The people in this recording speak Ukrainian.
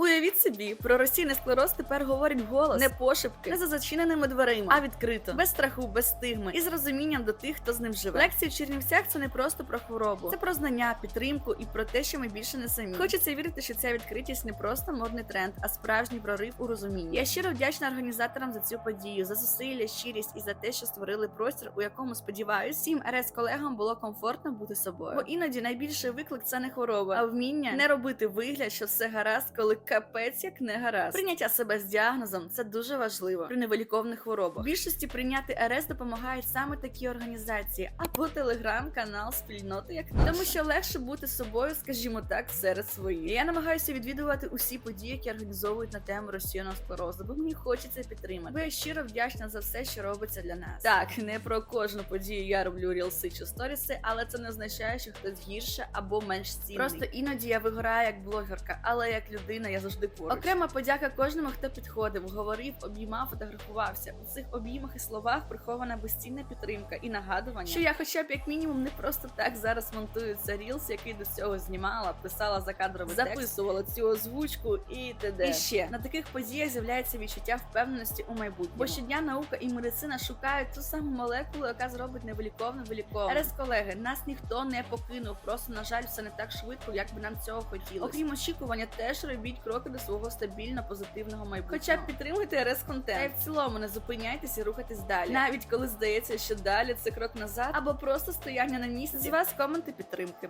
Уявіть собі, про російний склероз тепер говорять вголос, не пошепки, не за зачиненими дверима, а відкрито, без страху, без стигми і з розумінням до тих, хто з ним живе. Лекції в Чернівцях це не просто про хворобу, це про знання, підтримку і про те, що ми більше не самі. Хочеться вірити, що ця відкритість не просто модний тренд, а справжній прорив у розумінні. Я щиро вдячна організаторам за цю подію, за зусилля, щирість і за те, що створили простір, у якому сподіваюсь, всім РС колегам було комфортно бути собою. Бо іноді найбільший виклик це не хвороба, а вміння не робити вигляд, що все гаразд, коли капець як не гаразд. Прийняття себе з діагнозом це дуже важливо при невиліковних хворобах. Більшості прийняти РС допомагають саме такі організації або телеграм-канал спільноти, як ми. тому, що легше бути собою, скажімо так, серед своїх. Я намагаюся відвідувати усі події, які організовують на тему розсіяного склерозу, бо мені хочеться підтримати. Бо я щиро вдячна за все, що робиться для нас. Так, не про кожну подію я роблю рілси чи сторіси, але це не означає, що хтось гірше або менш цінний. Просто іноді я вигораю як блогерка, але як людина я завжди поруч. Окрема подяка кожному, хто підходив, говорив, обіймав, фотографувався. У цих обіймах і словах прихована безцінна підтримка і нагадування, що я, хоча б як мінімум, не просто так зараз монтую це рілс, який до цього знімала, писала за кадровий текст, записувала цю озвучку і т.д. І ще на таких подіях з'являється відчуття впевненості у майбутньому. Бо щодня наука і медицина шукають ту саму молекулу, яка зробить невиліковне виліковне. Раз колеги, нас ніхто не покинув. Просто на жаль, все не так швидко, як би нам цього хотілося. Окрім очікування, теж робіть кроки до свого стабільно позитивного майбутнього. Хоча б підтримуйте РС контент. Та й в цілому не зупиняйтесь і рухайтесь далі. Навіть коли здається, що далі це крок назад, або просто стояння на місці. З вас коменти підтримки.